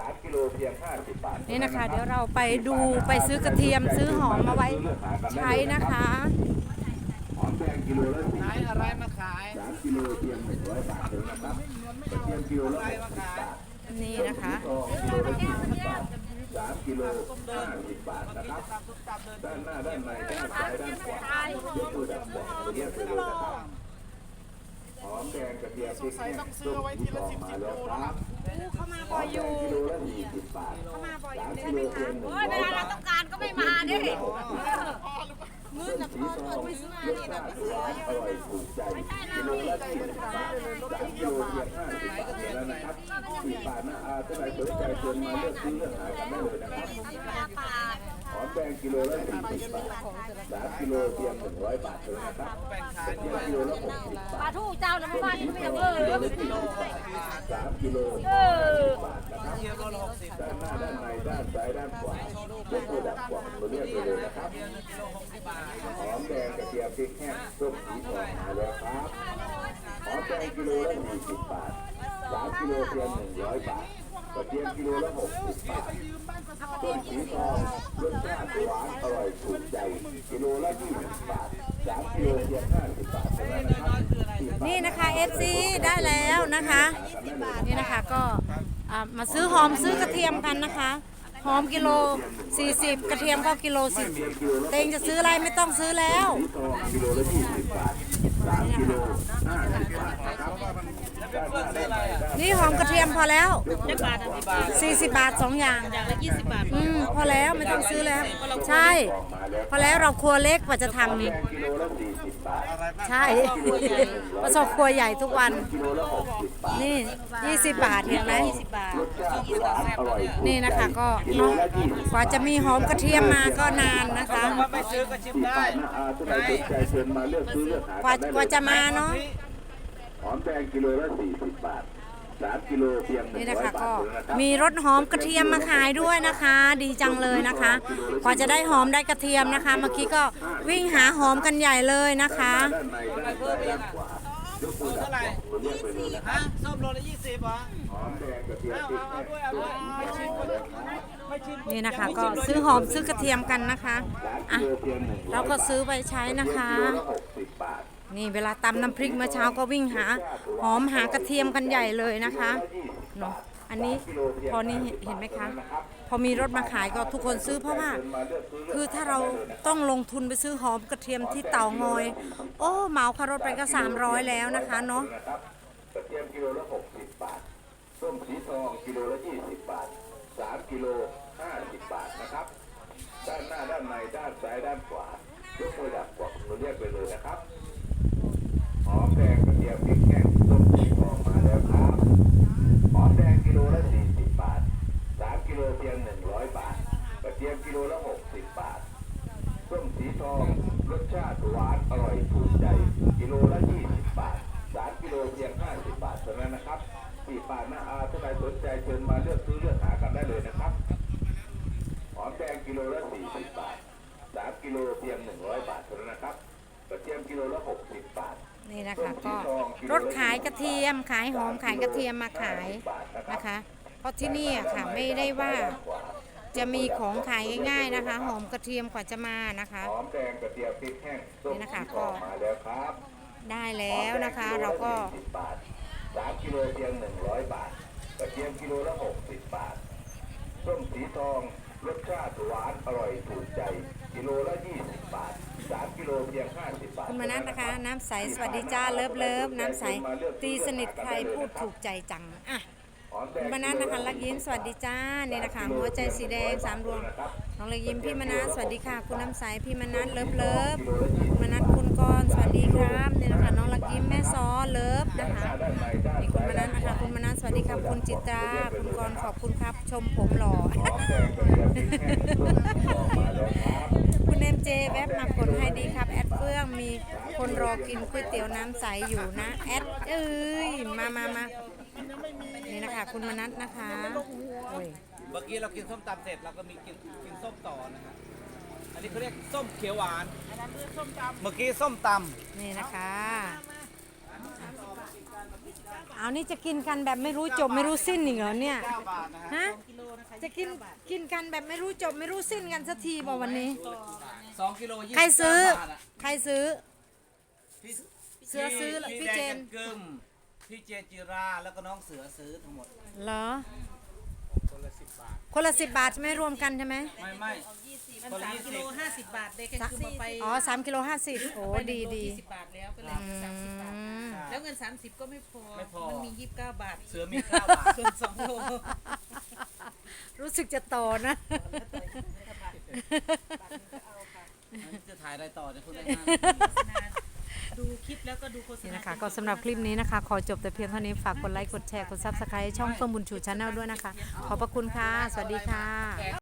สามกิโลเพียงห้าสิบบาทนี่นะคะ เดี๋ยวเราไปดูไปซื้อกระเทียมซื้อหอมมาไว้ใช้นะคะหอมแดงกิโลละสี่ขายอะไรมาขายสามกิโลเพียงหนึ่งร้อยบาทเองนะครับกระเทียมกิโลละหกสิบบาทนี่นะคะทองกิโลละยี่สิบบาทสามกิโลห้าสิบบาทนะครับตามตุ๊กตามเดินด้านหน้าด้านในด้านซ้ายด้านขวายกมือดับบอกเรียกไปเลยนะครับหอมแดงกระเทียมพริกแห้งส้มหูทองมาแล้วครับ เข้ามาบ่อยอยู่กิโลละสี่สิบบาทเข้ามาบ่อยอสามยู่กิโลเพียงหนึ่งโอ้ร้อยเวลาเราต้องการก็ไม่มาดิมือหนักพอตัวไม่ซื้อมานี่แบบหวานอร่อยถูกใจกิโลละสี่สิบบาทสามกิโลเพียงห้าสิบบาทเท่านั้นนะครับสี่บาทนะอาท่านใดสนใจเชิญมาเลือกซื้อเลือกหา กันได้เลยนะครับหอมแดงกิโลละสี่สิบบาทสามกิโลเพียงหนึ่งร้อยบาทเท่านั้นครับแบ่งขายกระเทียมกิโลละหกสิบบาปลาทูเจ้านะไม่ว่านี่ไม่เอาเบอร์กิโลละสี่สิบบาทสามกิโลบาทนะครับเกี๊ยวโลละหกสิบด้านหน้าด้านในด้านซ้ายด้านขวายกมือดับกว่างมาเรียกไปเลยนะครับเกี๊ยวหนึ่งกิโลหกสิบบาทหอมแดงกระเทียมพริกแห้งส้มสีทองมาแล้วครับหอมแดงกิโลละ40บาทสามกิโลเพียง100บาท กระเทียมกิโลละ60บาทส้มสีทองรสชาติหวานอร่อยถูกใจกิโลละ20บบาทสามกิโลเพียง50บาทเท่านั้นนะครับนี่นะคะ FC ได้แล้วนะคะ นี่นะคะก็อ่ามาซื้อหอมซื้อกระเทียมกันนะคะหอมกิโล 40 กระเทียมก็กิโล10เตงจะซื้ออะไรไม่ต้องซื้อแล้ว กิโลละ20บาทสามกิโล50บาทนะครับ นหน้าด้านในด้านนี่หอมกระเทียมพอแล้ว จักบาทอะกี่บาท40 บาท 2 อย่าง อย่างละยี่สิบบาทอืม พอแล้วไม่ต้องซื้อแล้ว ใช่ออกมาแล้วพอแล้วเราครัวเล็กกว่าจะทำแดนี่งกิโลละ40บาทใช่ ประสบครัวใหญ่ทุกวันกิโลละ60บาทนี่ 20 บาทเห็นไหมบาทรสชาติหวานอร่อยถูกนี่นะคะก็เนาะกว่าจะมีหอมกระเทียมมาก็นานนะคะ ว่าไม่ซื้อก็ชิมที่ได้ปากหน้าอาท่านใดสนใจเชิญมาเลือกซื้อเลือกหากว่ากันได้กว่าเลยจะมาเนาะหอมแด งกิโลละ40บาท3กิโลเพียงนี่นะ100คะบาทก็เท่านั้นนะครับ มีรสหอมกระเทียมมาขายด้วยนะคะ ดีจังเลยนะคะกว่าจะได้หอมได้กระเทียมนะคะ เมื่อกี้ก็วิ่งหาหอมกันใหญ่เลยนะคะ ด้านในด้านซ้ายด้านขวายกมือดับบอกเรียกไปเลยนะครับฮะส้มโลละยี่สิบเหรอหอมแดงกระเทียมเอาพริกเอาแห้งด้วยเอาด้วยไม่ชิมก็มาแล้วครับไม่ชิมนี่นะคะ ก็ซื้อหอมซื้อกระเทียมกันนะคะ3อะกิโลเพียง100เราก็ซื้อไปใช้นะคะ กิโลละ60บาท นี่เวลาตำน้ำพริกเมื่อเช้าก็วิ่งหา หอมหากระเทียมกันใหญ่เลยนะคะเนาะอันนี้พอนี้เห็นไหมคะ พอมีรถมาขายก็ทุกคนซื้อเพราะว่า คือถ้าเราต้องลงทุนไปซื้อหอมกระเทียมที่เต่างอย โอ้เหมาคารถไปก็300แล้วนะคะเนาะกระเทียมกิโลละ60บาทส้มสีทองกิโลละ20บาท3กิโล50บาทนะครับ ด้านหน้าด้านในด้านซ้ายด้านขวายกมือดับกวักมือเรียกไปเลยนะครับ หอมแดงกระเทียมพริกแห้งส้มสีทองมาแล้วครับหอมแดงกิโลละ40บบาท3กิโลเพียง100บาทกระเทียมกิโลละ60บบาทส้มสีทองรสชาติหวานอร่อยถูกใจกิโลละ20บบาท3กิโลเพียง50บบาทเท่านั้นนะครับสี่บาทนะอาท่านใดสนใจเชิญมาเลือก นี่นะคะก็รถขายกระเทียมขายหอมขายกระเทียมมาขายนะคะ เพราะที่นี่อะค่ะไม่ได้ว่าจะมีของขายง่ายๆนะคะ หอมกระเทียมกว่าจะมานะคะหอมแดงกระเทียมพริกแห้งส้มนี่นะคะสีทองก็มาแล้วครับได้แล้วนะคะเราก็10บาท3กิโลเพียง100บาทกระเทียมกิโลละ60บาทส้มสีทองรสชาติหวานอร่อยถูกใจ กิโลละ20บาท 3กิโลเพียง50บาทคุณมานัทนะคะ น้ำใสสวัสดีจ้าเลิฟเลิฟน้ำใสตีสนิทใครพูดถูกใจจังอะหอแดคุณงมานัทนะคะลักยิ้มสวัสดีจ้านี่นะคะหัวใจสีแดงสามดวงน้องลักยิ้มพี่มานัทสวัสดีค่ะ คุณน้ำใสพี่มานัทเลิฟเลิฟมานัทคุณกรณ์สวัสดีครับนี่นะคะน้องลักยิ้มแม่ซ้อเลิฟนะคะด้านในด้านนี่คุณมานัทนะคะคุณมานัทสวัสดีครับคุณจิตราคุณกรณ์ขอบคุณครับ ชมผมหล่อ แวบมากดให้ดีครับ แอดเฟื่องมีคนรอกินก๋วยเตี๋ยวน้ำใสอยู่นะ แอดเอ้ยมามามานี่นะคะ คุณมนัทนะคะโอ้ยเมื่อกี้เรากินส้มตำเสร็จเราก็มีกินกินส้มต่อนะฮะอันนี้เขาเรียกส้มเขียวหวาน เมื่อกี้ส้มตนี่นะคะำเอานี่จะกินกันแบบไม่รู้จบไม่รู้สิ้นอีกเหรอเนี่ยเก้าบาทนะฮะฮะจะกินกินกันแบบไม่รู้จบไม่รู้สิ้นกันสักทีบ่วันนี้ ส องกิโลยี่ใครซื้อสิบเก้าบาทะใครซื้อ พี่เสือซื้อเหรอพี่แดงเจนกึมพี่เจนจิราแล้วก็น้องเสือซื้อทั้งหมด เหรอ คนละสิบบาท คนละสิบบาทใช่ไหมรวมกันใช่ไหมไม่ไม่มันคนละสามยี่กิสิโลบห้าสิบบาทเด็กก็คือมาไปอ๋อสามกิโลห้าสิบโอ้ดีดียี่สิบบาทแล้วก็เลยเหลือสามสิบบาทแล้วเงิน30ก็ไม่พอ ไม่พอ มันมี29บาทเสือมีเก้าบาทส่วนสองโลรู้สึกจะโตนะ จะถ่ายอะไรต่อเนี่ยคุณได้ห้าดูคลิปแล้วก็ดูโฆษนี่ณา นะคะก็สำหรับคลิปนี้นะคะ ขอจบแต่เพียงเท่านี้ฝากกดไลค์กดแชร์กดซับสไครต์ช่องเฟิร์มบุญชูชาแนลด้วยนะคะ ขอบพระคุณค่ะ สวัสดีค่ะ